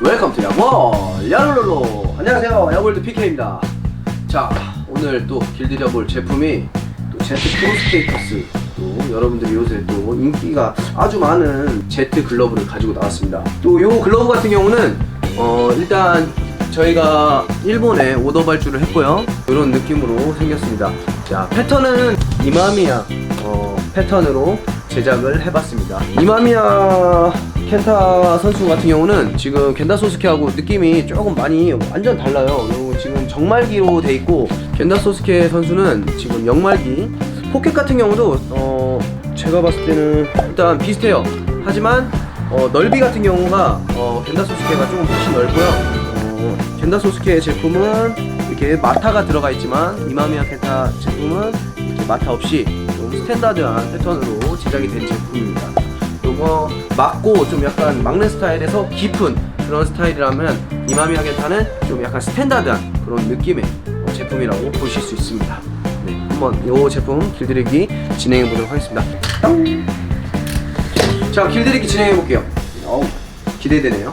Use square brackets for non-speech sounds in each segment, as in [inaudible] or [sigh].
웰컴 투 야월 야롤롤로 안녕하세요 야월드 PK입니다. 자 오늘 또 길들여볼 제품이 또 제트 프로스테이터스 또 여러분들이 요새 또 인기가 아주 많은 제트 글러브를 가지고 나왔습니다. 또 요 글러브 같은 경우는 어 일단 저희가 일본에 오더 발주를 했고요. 이런 느낌으로 생겼습니다. 자 패턴은 이마미야 어, 패턴으로 제작을 해봤습니다. 이마미야 켄타 선수 같은 경우는 지금 겐다 소스케하고 느낌이 조금 많이 완전 달라요. 요 지금 정말기로 돼 있고 겐다 소스케 선수는 지금 영말기. 포켓 같은 경우도 어 제가 봤을 때는 일단 비슷해요. 하지만 어, 넓이 같은 경우가 어, 겐다 소스케가 조금 훨씬 넓고요. 어, 겐다 소스케 제품은 이렇게 마타가 들어가 있지만 이마미야 켄타 제품은 마타 없이 좀 스탠다드한 패턴으로 제작이 된 제품입니다. 요거 막고 좀 약간 막는 스타일에서 깊은 그런 스타일이라면 이마미야 켄타는 좀 약간 스탠다드한 그런 느낌의 어, 제품이라고 보실 수 있습니다. 네, 한번 요 제품 길들이기 진행해 보도록 하겠습니다. 땅! 자, 길들이기 진행해 볼게요. 기대되네요.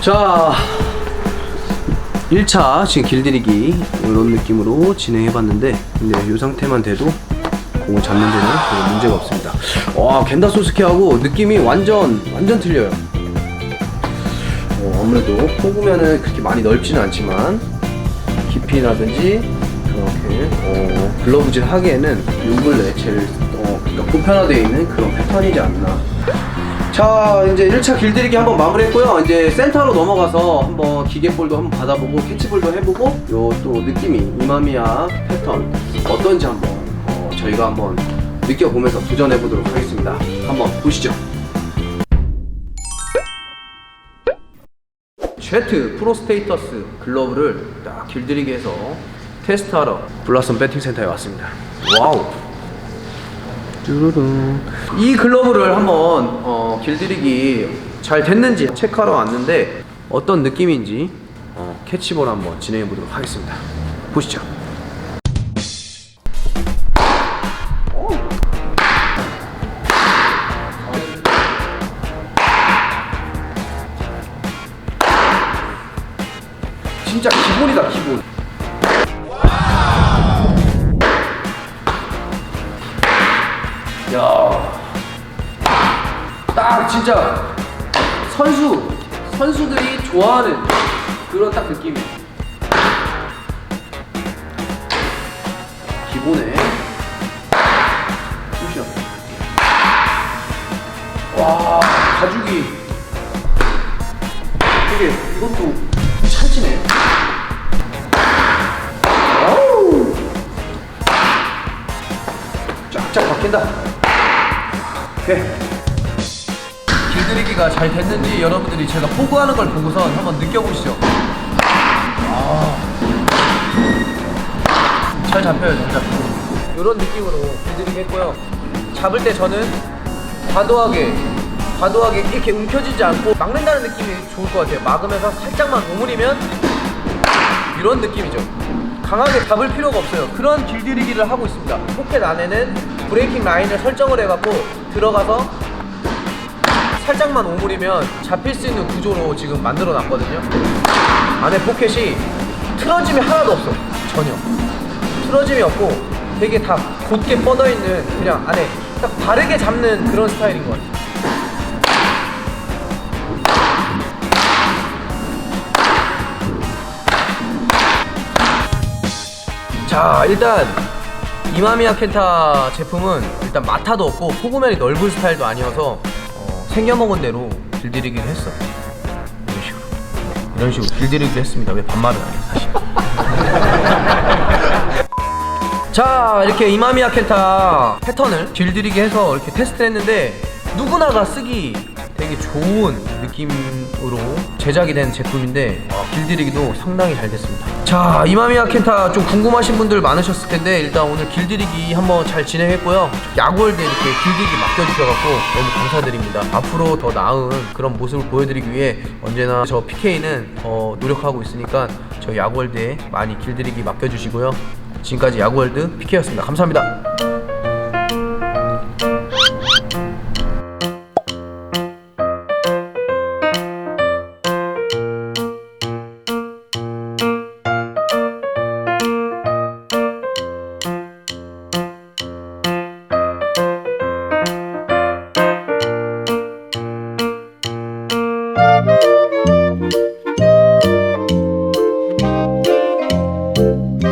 자, 1차 지금 길들이기 이런 느낌으로 진행해봤는데 근데 이 상태만 돼도 공을 잡는 데는 별로 문제가 없습니다. 와 겐다 소스케하고 느낌이 완전 완전 틀려요. 어, 아무래도 포구면은 그렇게 많이 넓지는 않지만 깊이라든지 그렇게 어, 글러브질 하기에는 요 근래 제일 어, 그러니까 보편화되어 있는 그런 패턴이지 않나 자 이제 1차 길들이기 한번 마무리했고요. 이제 센터로 넘어가서 한번 기계볼도 한번 받아보고 캐치볼도 해보고 요 또 느낌이 이마미야 패턴 어떤지 한번 어, 저희가 한번 느껴보면서 도전해보도록 하겠습니다. 한번 보시죠. 제트 프로스테이터스 글러브를 딱 길들이기 해서 테스트하러 블라썸 배팅센터에 왔습니다. 와우. 이 글러브를 한번 어, 길들이기 잘 됐는지 체크하러 왔는데 어떤 느낌인지 어, 캐치볼 한번 진행해 보도록 하겠습니다. 보시죠. 진짜 기본이다 기본. 딱 진짜 선수 선수들이 좋아하는 그런 딱 느낌이. 기본에 굿샷. 와 가죽이 되게 이것도 찰지네. 어우. 쫙쫙 박힌다. 오케이. 길들이기가 잘 됐는지 여러분들이 제가 포구하는 걸 보고선 한번 느껴보시죠. 아. 잘 잡혀요, 잘 잡혀요. 이런 느낌으로 했고요. 잡을 때 저는 과도하게, 과도하게 이렇게 움켜쥐지 않고 막는다는 느낌이 좋을 것 같아요. 막으면서 살짝만 오므리면 이런 느낌이죠. 강하게 잡을 필요가 없어요. 그런 길들이기를 하고 있습니다. 포켓 안에는 브레이킹 라인을 설정을 해갖고 들어가서 살짝만 오므리면 잡힐 수 있는 구조로 지금 만들어 놨거든요. 안에 포켓이 틀어짐이 하나도 없어. 전혀. 틀어짐이 없고 되게 다 곧게 뻗어 있는 그냥 안에 딱 바르게 잡는 그런 스타일인 것 같아요. 자 일단 이마미야 켄타 제품은 일단 마타도 없고 포구면이 넓은 스타일도 아니어서 어, 생겨먹은 대로 길들이기를 했어. 이런 식으로. 이런 식으로 길들이기를 했습니다. 왜 반말을 안 해 사실. [laughs] 자 이렇게 이마미야 켄타 패턴을 길들이기 해서 이렇게 테스트를 했는데 누구나가 쓰기 사용하기 좋은 느낌으로 제작이 된 제품인데 어, 길들이기도 상당히 잘 됐습니다. 자, 이마미야 켄타 좀 궁금하신 분들 많으셨을 텐데 일단 오늘 길들이기 한번 잘 진행했고요. 야구월드 이렇게 길들이기 맡겨주셔갖고 너무 감사드립니다. 앞으로 더 나은 그런 모습을 보여드리기 위해 언제나 저 PK는 더 노력하고 있으니까 저 야구월드에 많이 길들이기 맡겨주시고요. 지금까지 야구월드 PK였습니다. 감사합니다.